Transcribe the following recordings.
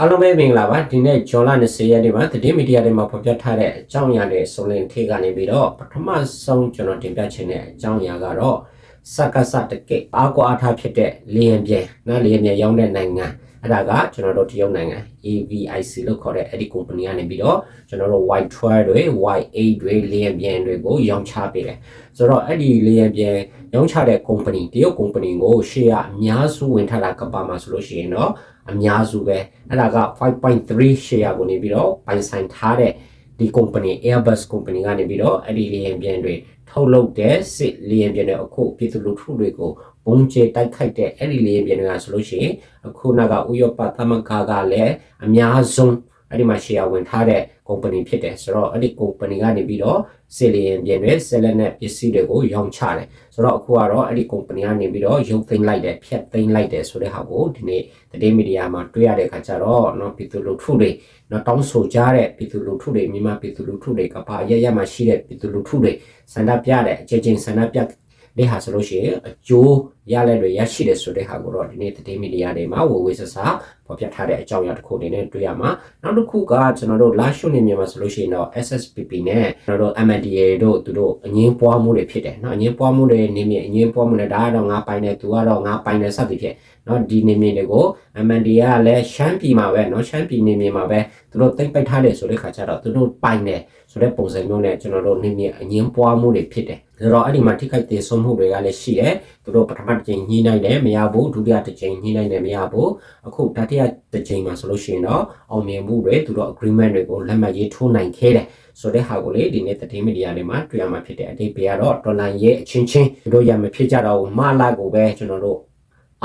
အားလုံးပဲမင်္ဂလာပါဒီနေ့ဇွန်လ20ရက်နေ့မှာသတင်းမီဒီယာတွေမှာဖော်ပြထားတဲ့အကြောင်းအရာတွေစုံလင်ထေကနေပြီးတော့ပထမဆုံးကျွန်တော်တင်ပြချင်တဲ့အကြောင်းအရာကတော့စက္ကစတကိအားကွာအားထားဖြစ်တဲ့လီယံပြဲနော်လီယံပြဲရောင်းတဲ့နိုင်ငံ အဲ့ဒါကကျွန်တော်တို့တရုတ်နိုင်ငံ AVIC လို့ခေါ်တဲ့အဲ့ဒီ company ကနေပြီးတော့ကျွန်တော်တို့ white 12 တွေ white 8တွေလီယံပြဲတွေကိုရောင်းချပေးတယ်ဆိုတော့အဲ့ဒီလီယံပြဲရောင်းချတဲ့ company တရုတ် company ကို share အများစုဝင်ထားတာကပါမှာဆိုလို့ရှိရင်တော့အများစုပဲအဲ့ဒါက5.3 share ကိုနေပြီးတော့ပိုင်ဆိုင်ထားတဲ့ဒီ company Airbus company ကနေပြီးတော့အဲ့ဒီလေယာဉ်ပြန်တွေထုတ်လုပ်တဲ့စစ်လေယာဉ်ပြန်တွေအခုပြည်သူလူထုတွေကို ပုံကျဲတိုက်ခိုက်တဲ့အဲ့ဒီလေယာဉ်ပြန်တွေကဆိုလို့ရှိရင်အခုနောက်ကဥရောပသမဂ္ဂကလည်းအများဆုံးအဲ့ဒီမှာ share ဝင်ထားတဲ့ company ဖြစ်တယ်ဆိုတော့အဲ့ဒီ company ကနေပြီးတော့စစ်လေယာဉ်ပြန်တွေဆက်လက်နဲ့ပစ္စည်းတွေကိုရောင်းချတယ်ဆိုတော့အခုကတော့အဲ့ဒီ company ကနေပြီးတော့ရုပ်သိမ်းလိုက်တယ်ဖျက်သိမ်းလိုက်တယ်ဆိုတဲ့ဟာကိုဒီနေ့သတင်းမီဒီယာမှာတွေ့ရတဲ့အခါကျတော့เนาะပြည်သူလူထုတွေเนาะတောင်းဆိုကြတဲ့ပြည်သူလူထုတွေမြန်မာပြည်သူလူထုတွေကဘာရရမှာရှိတဲ့ပြည်သူလူထုတွေဆန္ဒပြတဲ့အချင်းချင်းဆန္ဒပြ နေ့ဟာဆိုလို့ရှိရင်အကျိုးရလဒ်တွေရရှိတယ်ဆိုတဲ့ဟာကိုတော့ဒီနေ့သတင်းမီဒီယာတွေမှာဝေဝေဆဆဖော်ပြထားတဲ့အကြောင်းအရာတစ်ခုအနေနဲ့တွေ့ရမှာနောက်တစ်ခုကကျွန်တော်တို့လာရှုနေမြန်မာဆိုလို့ရှိရင်တော့ SSPP နဲ့ကျွန်တော်တို့ MNDA တို့သူတို့အငင်းပွားမှုတွေဖြစ်တယ်နော်အငင်းပွားမှုတွေနေမြင်အငင်းပွားမှုတွေဒါကတော့ငါပိုင်တယ်သူကတော့ငါပိုင်တယ်စသဖြင့် เนาะဒီနေမြတွေကို MNDA ကလည်းရှမ်းပြည်မှာပဲเนาะရှမ်းပြည်နေမြမှာပဲသူတို့တိတ်ပိတ်ထားတယ်ဆိုတဲ့ခါကျတော့သူတို့ပိုင်တယ်ဆိုတဲ့ပုံစံမျိုးနဲ့ကျွန်တော်တို့နေမြအငင်းပွားမှုတွေဖြစ်တယ်ဒါတော့အဲ့ဒီမှာထိခိုက်သေးဆုံးမှုတွေကလည်းရှိတယ်သူတို့ပထမတစ်ချိန်ညှိနှိုင်းတယ်မရဘူးဒုတိယတစ်ချိန်ညှိနှိုင်းတယ်မရဘူးအခုတတိယတစ်ချိန်မှာဆိုလို့ရှိရင်တော့အောင်မြင်မှုတွေသူတို့ agreement တွေကိုလက်မှတ်ရေးထိုးနိုင်ခဲ့တယ်ဆိုတဲ့ဟာကိုလေဒီနေ့သတင်းမီဒီယာတွေမှာတွေ့ရမှာဖြစ်တဲ့အတိတ်ပဲကတော့ဒေါ်လာရဲ့အချင်းချင်းသူတို့ရမဖြစ်ကြတော့ဘူးမလာကိုပဲကျွန်တော်တို့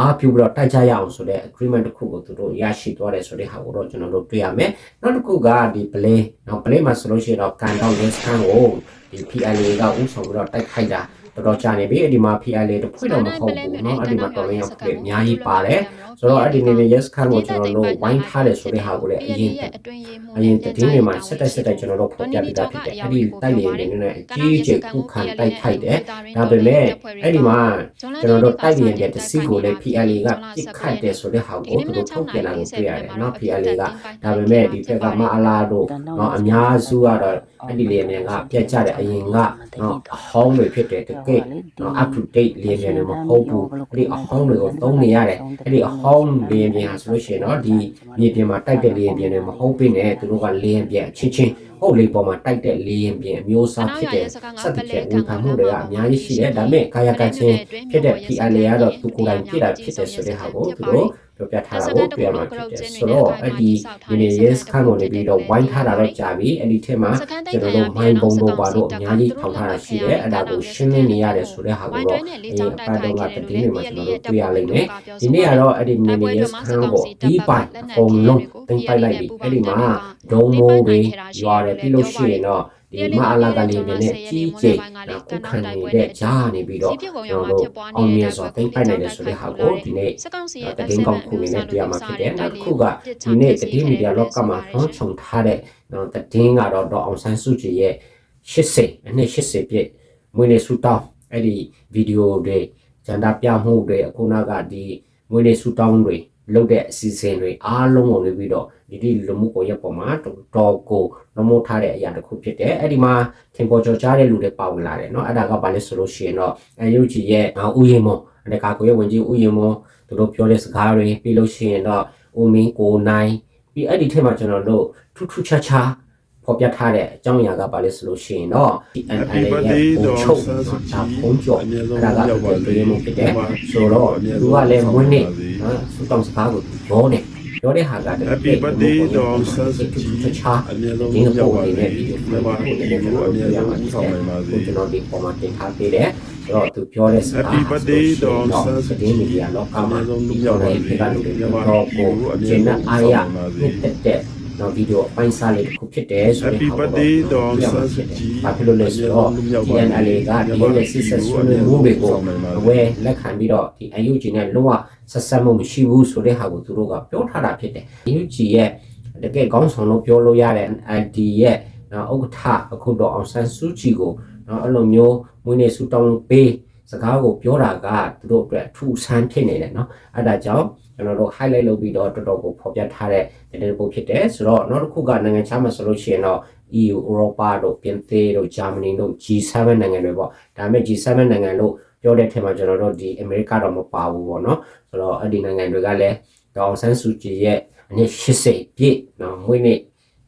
အားပြုပြီးတော့တိုက်ကြရအောင်ဆိုတဲ့ agreement တစ်ခုကိုသူတို့ရရှိသွားတယ်ဆိုတဲ့ဟာကိုတော့ကျွန်တော်တို့တွေ့ရမယ်နောက်တစ်ခုကဒီ play နောက် play မှာဆိုလို့ရှိရင်တော့ကန်တောင်း yes ခံကိုဒီ PLA ကဥဆောင်ပြီးတော့တိုက်ခိုက်တာ တော်တော်ကြာနေပြီအဲ့ဒီမှာ PLA တစ်ဖွဲ့တော့မဟုတ်ဘူးเนาะအဲ့ဒီမှာတော်ရင်ဖွဲ့အများကြီးပါတယ်ဆိုတော့အဲ့ဒီနေနဲ့ yes ခံကိုကျွန်တော်တို့ဝိုင်းထားတယ်ဆိုတဲ့ဟာကိုလည်းအရင် အတွင်းရေးမှူး အရင်တည်င်းတွေမှာဆက်တိုက်ဆက်တိုက်ကျွန်တော်တို့ဖော်ပြပြတာဖြစ်တယ်အဲ့ဒီတိုက်လေတွေနဲ့အကြီးအကျယ်ခုခံတိုက်ခိုက်တယ်ဒါပေမဲ့အဲ့ဒီမှာကျွန်တော်တို့တိုက်လေတဲ့တစီကိုလည်း PLA ကပြစ်ခတ်တယ်ဆိုတဲ့ဟာကိုသူတို့ထုတ်ပြန်လာကိုတွေ့ရတယ်เนาะ PLA ကဒါပေမဲ့ဒီဘက်ကမအလားတို့เนาะအများစုကတော့အဲ့ဒီလေနေကပြတ်ကြတဲ့အရင်ကเนาะအဟောင်းတွေဖြစ်တယ်တ ကဲ့နော် up to date လေးမြန်မဟုတ်ဘူးအဲ့ဒီအဟောင်းတွေကိုသုံးနေရတယ်အဲ့ဒီအဟောင်းလေးမြန်ဟာဆိုလို့ရှိရင်နော်ဒီမြေပြင်မှာတိုက်တဲ့လေးမြန်တွေမဟုတ်ပြင်းနဲ့သူတို့ကလေးမြန်အချင်းချင်းဟုတ်လေပေါ်မှာတိုက်တဲ့လေးရင်ပြင်အမျိုးအစားဖြစ်တဲ့စက်တဲ့ဝေဖန်မှုတွေကအများကြီးရှိတယ်ဒါပေမဲ့ကာယကံချင်းဖြစ်တဲ့ PI လေရတော့သူကိုယ်တိုင်ဖြစ်တာဖြစ်တယ်ဆိုတဲ့ဟာကိုသူတို့ ပြောပြထားတာကိုတွေ့ရမှာဖြစ်တယ်ဆိုတော့အဲ့ဒီဒီနေ့ yes ခန်းကိုနေပြီးတော့ဝိုင်းထားတာတော့ကြာပြီအဲ့ဒီထက်မှာကျွန်တော်တို့မိုင်းဘုံတို့ပါတော့အများကြီးထောင်ထားတာရှိတယ်အဲ့ဒါကိုရှင်းလင်းနေရတယ်ဆိုတဲ့ဟာကိုတော့အရင်အပတ်တော့ကတည်င်းတွေမှာကျွန်တော်တို့တွေ့ရလိမ့်မယ်ဒီနေ့ကတော့အဲ့ဒီနေနေ yes ခန်းကိုဒီပိုင်အုံလုံးတင်ပိုက်လိုက်ပြီအဲ့ဒီမှာဒုံမိုးတွေရွာတယ်ပြီးလို့ရှိရင်တော့ ဒီမအလာကလေးတွေနဲ့ကြီးကျယ်နော်ခုခံနေတဲ့ဂျာနေပြီးတော့ကျွန်တော်တို့အောင်မြင်စွာသိမ့်ပိုက်နိုင်တယ်ဆိုတဲ့ဟာကိုဒီနေ့စကောင်းစီရဲ့တည်င်းကောင်းခုနေနဲ့တွေ့ရမှာဖြစ်တယ်နောက်တစ်ခုကဒီနေ့တည်င်းမီဒီယာလောကမှာဟောချုံထားတဲ့နော်တည်င်းကတော့တော့အောင်ဆန်းစုကြည်ရဲ့80အနှစ်80ပြည့်မွေးနေ့ဆူတောင်းအဲ့ဒီဗီဒီယိုတွေဂျန်တာပြမှုတွေအခုနောက်ကဒီမွေးနေ့ဆူတောင်းတွေ လုပ်တဲ့အစီအစဉ်တွေအားလုံးကိုနေပြီးတော့ဒီဒီလူမှုကွန်ရက်ပေါ်မှာတော်တော်ကိုနမိုးထားတဲ့အရာတစ်ခုဖြစ်တယ်အဲ့ဒီမှာထင်ပေါ်ကျော်ကြားတဲ့လူတွေပါဝင်လာတယ်เนาะအဲ့ဒါကဘာလဲဆိုလို့ရှိရင်တော့အယုတ်ကြီးရဲ့ဥယျာဉ်မွန်အဲ့ဒါကာကိုရဲ့ဝင်ကြီးဥယျာဉ်မွန်သူတို့ပြောတဲ့စကားတွေပြီးလို့ရှိရင်တော့ဦးမင်းကိုနိုင်ပြီးအဲ့ဒီထက်မှာကျွန်တော်တို့ထူးထူးခြားခြား ဖော်ပြထားတဲ့အကြောင်းအရာကဘာလဲဆိုလို့ရှိရင်တော့ဒီ NLA ရဲ့ပုံချုပ်ဒါပုံကျော်အဲ့ဒါကတော်တော်လေးမှုဖြစ်တယ်ဆိုတော့သူကလည်းမွေးနေ့နော်စတောင်းစကားကိုပြောနေပြောတဲ့ဟာကတည်းက Happy birthday ဒေါ်ဆန်းစုကြည်တခြားအမြဲဆုံးဒီပြောပုံပါလေးလေနဲ့ဗီဒီယိုမြဖိုင်ပါမှာဒီဒီလိုလိုအကျွန်မြဲတော်ဆုံးဒီဦးပုံဆောင်မှာနိုင်ပါစေကျွန်တော်ဒီပုံမှာတင်ထားပေးတယ်ဆိုတော့သူပြောတဲ့စကား Happy birthday ဒေါ်ဆန်းစုကြည်ဒီမီဒီယာလောကမှာအမြဲဆုံးဒီပြောလိုပါလေးလေဖြစ်ကလို့မြပါတော့ဒီကိုလိုအမြဲကျင်းဆုံးတဲ့ဦးအားရဆောင်နိုင်ပါစေနှစ်သက်တဲ့ နော်ဗီဒီယိုအပိုင်းစားလေးတစ်ခုဖြစ်တယ်ဆိုတဲ့ Happy ဟာကို birthday ဒေါ်ဆန်းစုကြည်ဘာဖြစ်လို့လဲဆိုတော့ DNLA ကဒီရဲ့စစ်ဆက်ဆွေးနွေးမှုတွေကိုအဝဲလက်ခံပြီးတော့ဒီ UNG နဲ့လုံးဝဆက်ဆက်မှုမရှိဘူးဆိုတဲ့ဟာကိုသူတို့ကပြောထားတာဖြစ်တယ် UNG ရဲ့တကယ်ကောင်းဆောင်လို့ပြောလို့ရတဲ့ ID ရဲ့နော်ဥက္ကဋ္ဌအခုတော့အောင်ဆန်းစုကြည်ကိုနော်အဲ့လိုမျိုးမွေးနေ့ဆူတောင်းပေး စကားကိုပြောတာကသူတို့အတွက်အထူးဆန်းဖြစ်နေတယ်เนาะအဲ့ဒါကြောင့်ကျွန်တော်တို့ highlight လုပ်ပြီးတော့တော်တော်ကိုဖော်ပြထားတဲ့တဲ့တဲ့ပုံဖြစ်တယ်ဆိုတော့နောက်တစ်ခုကနိုင်ငံခြားမှာဆိုလို့ရှိရင်တော့ EU ဥရောပတို့ပြင်သစ်တို့ဂျာမနီတို့ G7 နိုင်ငံတွေပေါ့ဒါပေမဲ့ G7 နိုင်ငံလို့ပြောတဲ့ထက်မှာကျွန်တော်တို့ဒီအမေရိကတော့မပါဘူးပေါ့နော်ဆိုတော့အဲ့ဒီနိုင်ငံတွေကလည်းဒေါအောင်ဆန်းစုကြည်ရဲ့အနည်း80ပြည့်နော်မွေးနေ့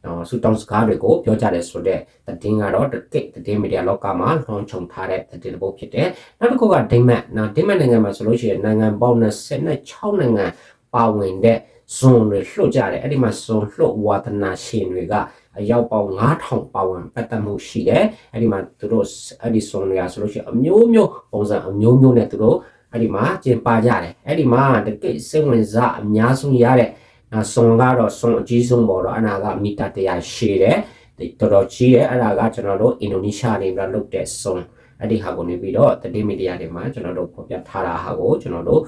နော်စူတောင်းစကားတွေကိုပြောကြတယ်ဆိုတော့တည်င်းကတော့တကယ့်တည်င်းမီဒီယာလောကမှာလွှမ်းခြုံထားတဲ့တည်င်းတစ်ပုဒ်ဖြစ်တယ်နောက်တစ်ခုကဒိမတ်နော်ဒိမတ်နိုင်ငံမှာဆိုလို့ရှိရင်နိုင်ငံပေါင်း26နိုင်ငံပါဝင်တဲ့ဇွန်တွေလှုပ်ကြတယ်အဲ့ဒီမှာဇွန်လှုပ်ဝါသနာရှင်တွေကအရောက်ပေါင်း9000ပါဝင်ပတ်သက်မှုရှိတယ်အဲ့ဒီမှာသူတို့အဲ့ဒီဇွန်တွေကဆိုလို့ရှိရင်အမျိုးမျိုးပုံစံအမျိုးမျိုးနဲ့သူတို့အဲ့ဒီမှာကျင်ပါကြတယ်အဲ့ဒီမှာတကယ့်စိတ်ဝင်စားအများဆုံးရတဲ့ နော်ဇွန်ကတော့ဇွန်အကြီးဆုံးပေါ့တော့အနာကမီတာ100ရှည်တယ်ဒီတော်တော်ကြီးတယ်အဲ့ဒါကကျွန်တော်တို့အင်ဒိုနီးရှားနေပြီးတော့လုပ်တဲ့ဇွန်အဲ့ဒီဟာကိုနေပြီးတော့တတိမီဒီယာတွေမှာကျွန်တော်တို့ဖော်ပြထားတာဟာကိုကျွန်တော်တို့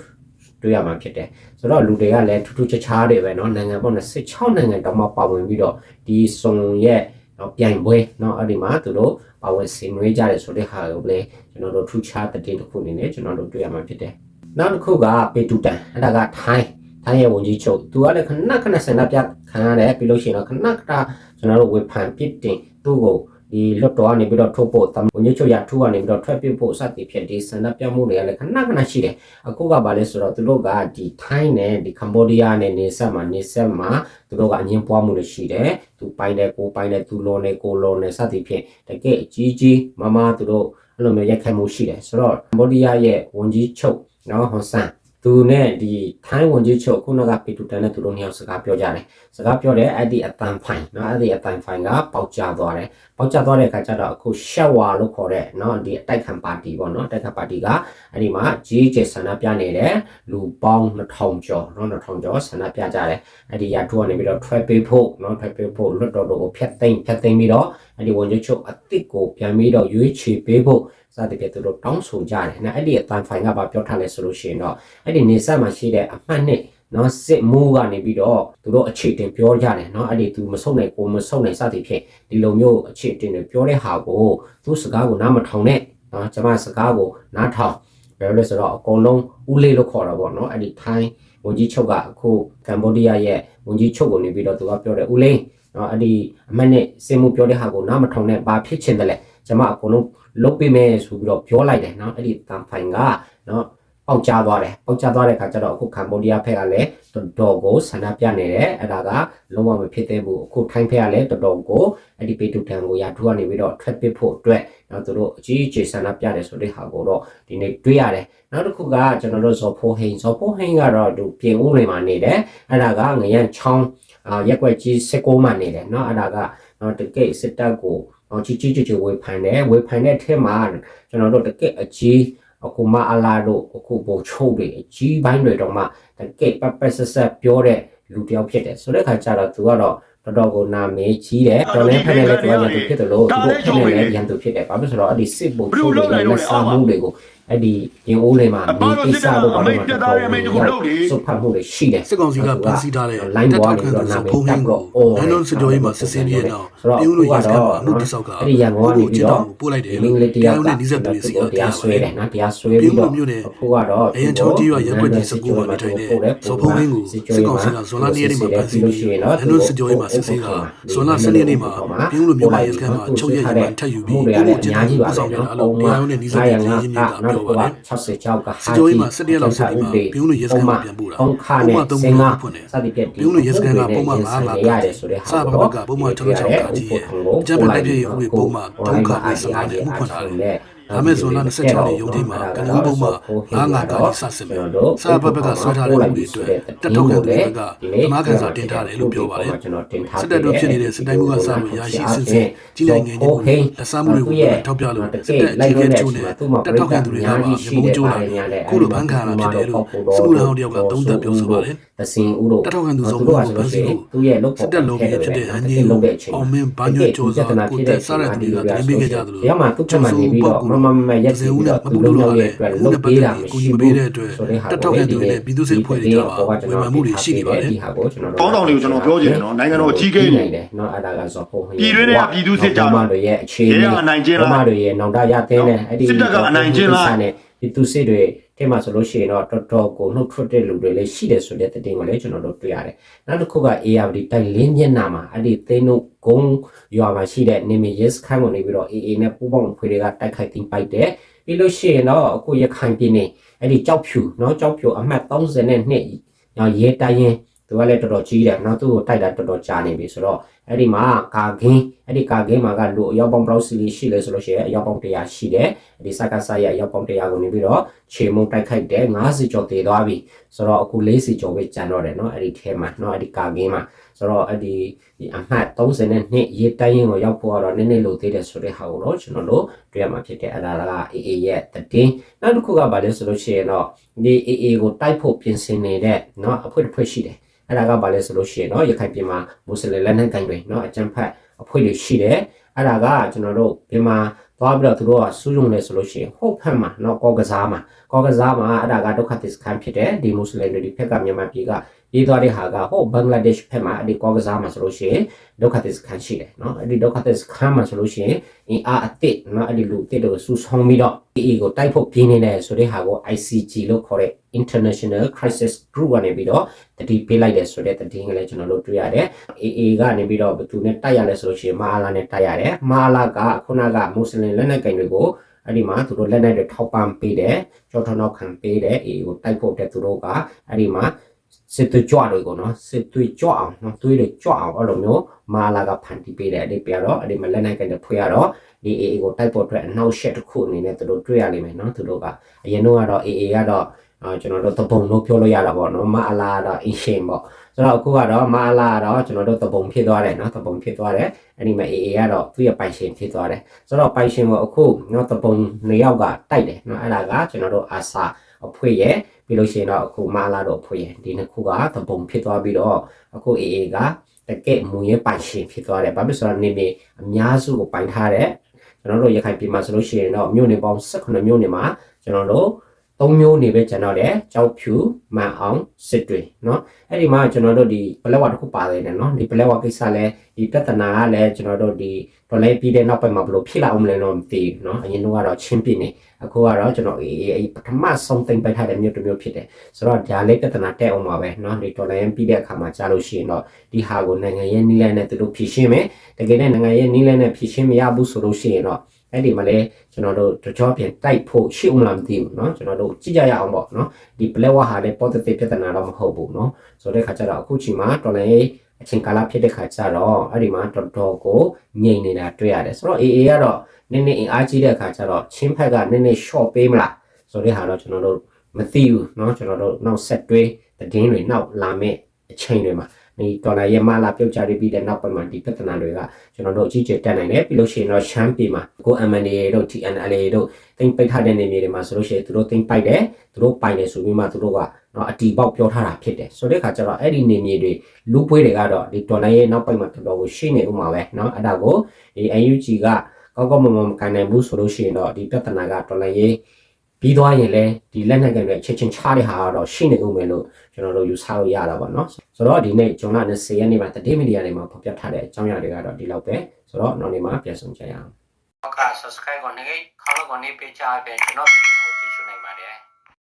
တွေ့ရမှာဖြစ်တယ်ဆိုတော့လူတွေကလည်းထူးထူးခြားခြားတွေပဲเนาะနိုင်ငံပေါင်း16နိုင်ငံတောင်မှပါဝင်ပြီးတော့ဒီဇွန်ရဲ့နော်ပြိုင်ပွဲเนาะအဲ့ဒီမှာသူတို့ပါဝင်ဆင်နွှဲကြတယ်ဆိုတဲ့ဟာကိုလည်းကျွန်တော်တို့ထူးခြားတဲ့တင်တစ်ခုအနေနဲ့ကျွန်တော်တို့တွေ့ရမှာဖြစ်တယ်နောက်တစ်ခုကပေတူတန်အဲ့ဒါကထိုင်း ထိုင်းရဲ့ဝန်ကြီးချုပ်သူကလည်းခဏခဏဆန္ဒပြခံရတယ်ပြီးလို့ရှိရင်တော့ခဏခဏကျွန်တော်တို့ဝေဖန်ပစ်တင်သူ့ကိုဒီလွတ်တော်ကနေပြီးတော့ထုတ်ဖို့တမဝန်ကြီးချုပ်ရထူကနေပြီးတော့ထွက်ပြဖို့စသည်ဖြစ်ဒီဆန္ဒပြမှုတွေကလည်းခဏခဏရှိတယ်အခုကဘာလဲဆိုတော့သူတို့ကဒီထိုင်းနဲ့ဒီကမ္ဘောဒီးယားနဲ့နေဆက်မှာနေဆက်မှာသူတို့ကအငင်းပွားမှုတွေရှိတယ်သူပိုင်တယ်ကိုပိုင်တယ်သူလုံးနဲ့ကိုလုံးနဲ့စသည်ဖြစ်တကယ်အကြီးကြီးမမသူတို့အဲ့လိုမျိုးရက်ခတ်မှုရှိတယ်ဆိုတော့ကမ္ဘောဒီးယားရဲ့ဝန်ကြီးချုပ်နော်ဟွန်ဆန် သူနဲ့ဒီထိုင်းဝန်ကြီးချုပ်ခုနကပီတူတန်နဲ့သူတို့နှစ်ယောက်စကားပြောကြတယ်စကားပြောတယ်အဲ့ဒီအတန်ဖိုင်နော်အဲ့ဒီအတန်ဖိုင်ကပေါက်ကျသွားတယ်ပေါက်ကျသွားတဲ့အခါကျတော့အခုရှက်ဝါလို့ခေါ်တဲ့နော်ဒီအတိုက်ခံပါတီပေါ့နော်အတိုက်ခံပါတီကအဲ့ဒီမှာကြီးကျယ်ဆန္ဒပြနေတယ်လူပေါင်း2000ကျော်နော်2000ကျော်ဆန္ဒပြကြတယ်အဲ့ဒီရထူကနေပြီးတော့ထွက်ပေးဖို့နော်ထွက်ပေးဖို့လွတ်တော်တို့ကိုဖျက်သိမ်းဖျက်သိမ်းပြီးတော့အဲ့ဒီဝန်ကြီးချုပ်အစ်စ်ကိုပြန်ပြီးတော့ရွေးချယ်ပေးဖို့စသဖြင့်သူတို့တောင်းဆိုကြတယ်နော်အဲ့ဒီအတန်ဖိုင်ကဘာပြောထားလဲဆိုလို့ရှိရင်တော့အဲ့ဒီနေဆက်မှာရှိတဲ့အမှတ်နှစ်နော်စစ်မိုးကနေပြီးတော့သူတို့အခြေတင်ပြောကြတယ်နော်အဲ့ဒီသူမဆုတ်နိုင်ကိုမဆုတ်နိုင်စသည်ဖြင့်ဒီလိုမျိုးအခြေတင်တွေပြောတဲ့ဟာကိုသူစကားကိုနားမထောင်နဲ့နော်ကျွန်မစကားကိုနားထောင်ဘယ်လိုလဲဆိုတော့အကုန်လုံးဦးလေးလို့ခေါ်တာပေါ့နော်အဲ့ဒီထိုင်းဝန်ကြီးချုပ်ကအခုကမ္ဘောဒီးယားရဲ့ဝန်ကြီးချုပ်ကိုနေပြီးတော့သူကပြောတယ်ဦးလေးနော်အဲ့ဒီအမှတ်နဲ့စင်မှုပြောတဲ့ဟာကိုနားမထောင်နဲ့ဘာဖြစ်ချင်တယ်လဲကျွန်မအကုန်လုံးလုတ်ပေးမယ်ဆိုပြီးတော့ပြောလိုက်တယ်နော်အဲ့ဒီတန်ဖိုင်ကနော် ပေါက်ကျသွားတယ်ပေါက်ကျသွားတဲ့အခါကျတော့အခုကမ္ဘောဒီးယားဘက်ကလည်းတော်တော်ကိုဆန္ဒပြနေတယ်အဲ့ဒါကလုံးဝမဖြစ်သေးဘူးအခုထိုင်းဘက်ကလည်းတော်တော်ကိုအဲ့ဒီပေတူတန်ကိုရာထူးကနေပြီးတော့ထွက်ပစ်ဖို့အတွက်နော်သူတို့အကြီးအကျယ်ဆန္ဒပြတယ်ဆိုတဲ့ဟာကိုတော့ဒီနေ့တွေ့ရတယ်နောက်တစ်ခုကကျွန်တော်တို့ဇော်ဖိုးဟိန်ဇော်ဖိုးဟိန်ကတော့သူပြင်ဦးလွင်မှာနေတယ်အဲ့ဒါကငရန်ချောင်းအာရက်ွက်ကြီး16မှာနေတယ်เนาะအဲ့ဒါကနော်တကယ့်စစ်တပ်ကိုနော်ကြီးကြီးကြီးဝေဖန်တယ်ဝေဖန်တဲ့ထဲမှာကျွန်တော်တို့တကယ့်အကြီး အခုမအလာတို့အခုပိုချုပ်တွေအကြီးပိုင်းတွေတော့မှတကယ့်ပပဆက်ဆက်ပြောတဲ့လူတစ်ယောက်ဖြစ်တယ်ဆိုတဲ့ခါကျတော့သူကတော့တော်တော်ကိုနာမည်ကြီးတယ်တော်လည်းဖက်နဲ့လည်းသူကရန်သူဖြစ်တယ်လို့သူတို့ဖက်နဲ့လည်းရန်သူဖြစ်တယ်ဘာဖြစ်ဆိုတော့အဲ့ဒီစစ်ဘုံချုပ်တွေနဲ့လက်စားမှုတွေကို အဲ့ဒီရင်အိုးလေးမှာနေကိစ္စတို့ဘာလို့မှတော်တော်ကိုစုဖတ်မှုတွေရှိတယ်စစ်ကောင်စီကဖမ်းဆီးထားတဲ့လိုင်းတက်ပေါ်ထောက်ကနေခံပြီးတော့နာသူမည်ဖုန်းတရပ်င်းတော့ကိုအော်ဟန်လုံးစစ်ကြောရေးမှာစစ်စင်းပြီးတဲ့နောက်ဆိုတော့ပြည်ဦးလိုရေးစခန်းမှာဟိုမှုကတော့တိဆောက်ကအဲ့ဒီရန်ကုန်ကနေပြီးတော့ပို့လိုက်တယ်လင်းလေးတယောက်ကနီးစပ်သူတွေစီကတရားဆွဲတယ်နော်တရားဆွဲပြည်ပြီးဦးတော့လိုမျိုးနဲ့အခုကတော့အရင်ချောင်းကြီးရွာရပ်ကွက်ကြီးစကူမှာနေထိုင်တဲ့စောဖုံးဝင်းကိုစစ်ကောင်စီကဇွန်လ2ရက်နေ့မှာဖမ်းဆီးပြီးဟန်လုံးစစ်ကြောရေးမှာစစ်စင်းကဇွန်လ12ရက်နေ့မှာပြည်ဦးလိုမျိုးမှာရဲစခန်းမှာချုပ်ရက်ရမှထပ်ယူပြီးမှုတွေပြည်လည်းဦးအကျများန်းကြီးပါဆောင်ပဲရတာနော်လို့ပုံတရားမှန်ရုံးနဲ့နီးစပ်သူတွေရင်းမြစ်ကနောက်ပြောတစ်ခုပါကတယ်60ကျောက်ကဟာစစ်ကြောရေးမှာစစ်တရက်လောက်စစ်ပြီးမှပြည်ဦးလိုရဲစခန်းမှာပြန်ပို့တာပုံခနဲ့ပုံမှန်သုံးစင်ခုကဖွင့်တယ်စသည်ဖြင့်ပြည်ဦးလိုရဲစခန်းကပုံမှန်၅လရတယ်ဆိုတဲ့ဟာစာဘဘကပုံမှန်6ချောက်ကကြီးရဲ့အကြမ်းဖက်တိုက်ပြည့်ရေးဥပဒေပုံမှန်၃ခါပဲစကားနဲ့မှုဖွင့်ထားတယ် ဒါမဲ့ဇွန်လ26ရက်နေ့ရုံးချိန်မှာကနဦးပုံမှာငါးငါးကကြီးစစစ်မယ်စာဘဘကဆွဲထားတဲ့ဥပဒေအတွက်တက်ထောက်ခံတဲ့ဘက်ကသမားခံစာတင်ထားတယ်လို့ပြောပါတယ်ကျွန်တော်တင်ထားစစ်တပ်တို့ဖြစ်နေတဲ့စစ်တိုင်းမှုကစလို့ရရှိစစ်စစ်ကြီးနိုင်ငံချင်းကိုလက်စားမှုတွေကိုထောက်ပြလို့စစ်တပ်အခြေခံချိုးနဲ့တက်ထောက်ခံသူတွေကမှရမုံကျိုးလာတယ်ခုလိုဘန်းခံရတာဖြစ်တယ်လို့စမှုလောင်တယောက်ကသုံးသပ်ပြောဆိုပါတယ်တစင်ဦးတို့တက်ထောက်ခံသူဆုံးတို့မှုကကိုဆိုဖလို့န်ရှိစီရင်လို့သူရဲ့လုတ်စစ်တပ်လုံးဖြစ်တဲ့ဟန်ကြီးလုတ်တဲ့အချိန်အောင်မင်းဘာညွတ်ကြောစားကိုတက်စားတဲ့သူကတင်ပေးခဲ့ကြသလိုတရားမှာသူ့ထမှနေပြီးတော့မမမရက်စီပြီးတော့သူလုံးလုံးရဲ့အတွက်လုတ်ပေးတာမရှိဘူးတဲ့အတွက်တက်ထောက်ခံသူတွေနဲ့ပြည်သူ့စစ်ဖွဲ့တွေကြပါဝေဖန်မှုတွေရှိနေပါတယ်ဒီဟာကိုကျွန်တော်ကောင်းဆောင်တွေကိုကျွန်တော်ပြောချင်တယ်နော်နိုင်ငံတော်အကြီးအကဲတွေနိုင်တယ်နော်အဲ့ဒါကဆိုဖို့ပြည်တွင်းထဲကပြည်သူစစ်ကြောင့်မတွေရဲ့အခြေရဲကအနိုင်ကျင့်လားမတွေရဲ့နောင်တရသင်းနဲ့အဲ့ဒီစစ်တပ်ကအနိုင်ကျင့်လားနဲ့ပြပြည်သူစစ်တွေ ထဲမှာဆိုလို့ရှိရင်တော့တော်တော်ကိုနှုတ်ထွက်တဲ့လူတွေလည်းရှိတယ်ဆိုတဲ့တဲ့တင်ကိုလည်းကျွန်တော်တို့တွေ့ရတယ်နောက်တစ်ခုက ARD တိုက်လင်းမျက်နှာမှာအဲ့ဒီသိန်းတို့ဂုံရွာမှာရှိတဲ့နေမီ yes ခန်းကိုနေပြီးတော့ AA နဲ့ပူးပေါင်းဖွဲ့တွေကတိုက်ခိုက်တင်ပိုက်တယ်ပြီးလို့ရှိရင်တော့အခုရခိုင်ပြည်နယ်အဲ့ဒီကြောက်ဖြူเนาะကြောက်ဖြူအမှတ်32ညရဲတိုင်းရင်သူကလည်းတော်တော်ကြီးတယ်เนาะသူ့ကိုတိုက်တာတော်တော်ကြာနေပြီဆိုတော့အဲ့ဒီမှာကာကင်း အဲ့ဒီကာကင်းမှာကလူအယောက်ပေါင်းဘယ်လောက်စီရှိလဲဆိုလို့ရှိရင်အယောက်ပေါင်း100ရှိတယ်ဒီစကားဆာရဲ့အယောက်ပေါင်း100ကိုနေပြီးတော့ခြေမုံတိုက်ခိုက်တယ်90ကျော်တည်သွားပြီဆိုတော့အခု40ကျော်ပဲကျန်တော့တယ်เนาะအဲ့ဒီထဲမှာเนาะအဲ့ဒီကာကင်းမှာဆိုတော့အဲ့ဒီဒီအမှတ်32ရေတိုင်းရင်ကိုရောက်ဖို့ကတော့နည်းနည်းလိုသေးတယ်ဆိုတဲ့ဟာကိုတော့ကျွန်တော်တို့တွေ့ရမှာဖြစ်တယ်အဲ့ဒါက AA ရဲ့တည်နောက်တစ်ခုကဘာလဲဆိုလို့ရှိရင်တော့ဒီ AA ကိုတိုက်ဖို့ပြင်ဆင်နေတဲ့เนาะအဖွဲ့တစ်ဖွဲ့ရှိတယ်အဲ့ဒါကဘာလဲဆိုလို့ရှိရင်เนาะရခိုင်ပြည်မှာမွတ်စလင်လက်နက်ကိုင်တွေเนาะအကြမ်းဖက် အဖွဲ့တွေရှိတယ်အဲ့ဒါကကျွန်တော်တို့ဒီမှာသွားပြီးတော့သူတို့ကစူးရုံနေဆိုလို့ရှိရင်ဟုတ်ဖက်မှာเนาะကောကစားမှာကောကစားမှာအဲ့ဒါကဒုက္ခသစ္စခန်းဖြစ်တယ်ဒီမွတ်စလင်တွေဒီဖက်ကမြန်မာပြည်က ရေးသွားတဲ့ဟာကဟိုဘင်္ဂလားဒေ့ရှ်ဖက်မှာအဲ့ဒီကောကစားမှာဆိုလို့ရှိရင်ဒုက္ခသစ္ခန်းရှိတယ်နော်အဲ့ဒီဒုက္ခသစ္ခန်းမှာဆိုလို့ရှိရင်အင်အားအသစ်နော်အဲ့ဒီလူအသစ်တို့ဆူဆောင်းပြီးတော့ AA ကိုတိုက်ဖို့ပြင်းနေတယ်ဆိုတဲ့ဟာကို ICG လို့ခေါ်တဲ့ International Crisis Group ကနေပြီးတော့တတိပေးလိုက်တယ်ဆိုတဲ့တည်ငယ်လည်းကျွန်တော်တို့တွေ့ရတယ် AA ကနေပြီးတော့ဘသူနဲ့တိုက်ရလဲဆိုလို့ရှိရင်မာလာနဲ့တိုက်ရတယ်မာလာကခုနကမွတ်စလင်လက်နက်ကင်တွေကိုအဲ့ဒီမှာသူတို့လက်နက်တွေထောက်ပံ့ပေးတယ်ကြောထောက်နောက်ခံပေးတယ် AA ကိုတိုက်ဖို့တဲ့သူတို့ကအဲ့ဒီမှာ စစ်သွေးကြွတွေကိုနော်စစ်သွေးကြွအောင်နော်သွေးတွေကြွအောင်အဲ့လိုမျိုးမာလာကဖန်တီးပေးတယ်အဲ့ဒီပြတော့အဲ့ဒီမှာလက်နက်ကင်တွေဖွေရတော့ဒီ AA ကိုတိုက်ဖို့အတွက်အနောက်ရှက်တစ်ခုအနေနဲ့သူတို့တွေ့ရလိမ့်မယ်နော်သူတို့ကအရင်တော့ကတော့ AA ကတော့အာကျွန်တော်တို့တပုံလို့ပြောလို့ရတာပေါ့နော်မအလာတော့အင်းရှင်ပေါ့ဆိုတော့အခုကတော့မအလာတော့ကျွန်တော်တို့တပုံဖြစ်သွားတယ်နော်တပုံဖြစ်သွားတယ်အဲ့ဒီမှာ AA ကတော့သူ့ရဲ့ပိုင်ရှင်ဖြစ်သွားတယ်ဆိုတော့ပိုင်ရှင်ကိုအခုနော်တပုံနှစ်ယောက်ကတိုက်တယ်နော်အဲ့ဒါကကျွန်တော်တို့အာစာအဖွဲ့ရဲ့ ပြီးလို့ရှိရင်တော့အခုမအလာတော့အဖွဲ့ရဲ့ဒီနှစ်ခုကတပုံဖြစ်သွားပြီးတော့အခု AA ကတကယ်မူရဲ့ပိုင်ရှင်ဖြစ်သွားတယ်ဘာဖြစ်ဆိုတော့နေနေအများစုကိုပိုင်ထားတဲ့ကျွန်တော်တို့ရခိုင်ပြည်မှာဆိုလို့ရှိရင်တော့မြို့နယ်ပေါင်း18မြို့နယ်မှာကျွန်တော်တို့ ၃မျိုးနေပဲကျွန်တော်တဲ့ကြောက်ဖြူမန်အောင်စစ်တွေเนาะအဲ့ဒီမှာကျွန်တော်တို့ဒီပလက်ဝတစ်ခုပါတယ်เนาะဒီပလက်ဝကိစ္စလဲဒီပြဿနာကလည်းကျွန်တော်တို့ဒီဒေါ်လာပြီးတဲ့နောက်ပိုင်းမှာဘယ်လိုဖြစ်လာအောင်မလဲတော့မသိဘူးเนาะအရင်ကတော့ချင်းပြနေအခုကတော့ကျွန်တော်အေးအေးပထမဆုံးသိမ့်ပိုက်ထားတဲ့မြို့တစ်မြို့ဖြစ်တယ်ဆိုတော့ဒါလေးပြဿနာတက်အောင်ပါပဲเนาะဒီဒေါ်လာရန်ပြီးတဲ့အခါမှာကြားလို့ရှိရင်တော့ဒီဟာကိုနိုင်ငံရေးနည်းလမ်းနဲ့သူတို့ဖြည့်ရှင်းမယ်တကယ်နဲ့နိုင်ငံရေးနည်းလမ်းနဲ့ဖြည့်ရှင်းမရဘူးဆိုလို့ရှိရင်တော့ အဲ့ဒီမှာလဲကျွန်တော်တို့တကြောပြန်တိုက်ဖို့ရှိအောင်လားမသိဘူးเนาะကျွန်တော်တို့ကြည့်ကြရအောင်ပေါ့เนาะဒီ black wall ဟာလည်း positive ပြဿနာတော့မဟုတ်ဘူးเนาะဆိုတဲ့ခါကျတော့အခုချိန်မှာတော်လည်းအချိန်ကာလဖြစ်တဲ့ခါကျတော့အဲ့ဒီမှာတော်တော်ကိုငြိမ်နေတာတွေ့ရတယ်ဆိုတော့ AA ကတော့နည်းနည်းအင်အားကြီးတဲ့ခါကျတော့ချင်းဖက်ကနည်းနည်း short ပေးမလားဆိုတဲ့ဟာတော့ကျွန်တော်တို့မသိဘူးเนาะကျွန်တော်တို့နောက်ဆက်တွဲသတင်းတွေနောက်လာမယ့်အချိန်တွေမှာ ဒီဒေါ်လာရဲ့မလာပြုတ်ချရပြီးတဲ့နောက်ပိုင်းမှာဒီပြဿနာတွေကကျွန်တော်တို့အကြီးကျယ်တက်နိုင်တယ်ပြီးလို့ရှိရင်တော့ရှမ်းပြည်မှာကို MNA တို့ TNLA တို့တင်ပိတ်ထားတဲ့နေမြေတွေမှာဆိုလို့ရှိရင်သူတို့တင်ပိုက်တယ်သူတို့ပိုင်တယ်ဆိုပြီးမှသူတို့ကတော့အတီပေါက်ပြောထားတာဖြစ်တယ်ဆိုတဲ့ခါကျတော့အဲ့ဒီနေမြေတွေလူပွေးတွေကတော့ဒီဒေါ်လာရဲ့နောက်ပိုင်းမှာတော်တော်ကိုရှိနေဥမှာပဲเนาะအဲ့ဒါကိုဒီ UNG ကကောက်ကောက်မမမကန်နိုင်ဘူးဆိုလို့ရှိရင်တော့ဒီပြဿနာကဒေါ်လာရဲ့ ပြီးသွားရင်လည်းဒီလက်နက်ကန်တွေချက်ချင်းချတဲ့ဟာကတော့ရှိနေဦးမယ်လို့ကျွန်တော်တို့ယူဆလို့ရတာပေါ့နော်ဆိုတော့ဒီနေ့ဂျွန်လ20ရက်နေ့မှာတတိမီဒီယာတွေမှာဖော်ပြထားတဲ့အကြောင်းအရာတွေကတော့ဒီလောက်ပဲဆိုတော့နောက်နေ့မှာပြန်ဆောင်ကြရအောင်ဟုတ်ကဲ့ subscribe ကိုနေခေါင်းကိုနေပေးချပေးကျွန်တော်ဗီဒီယို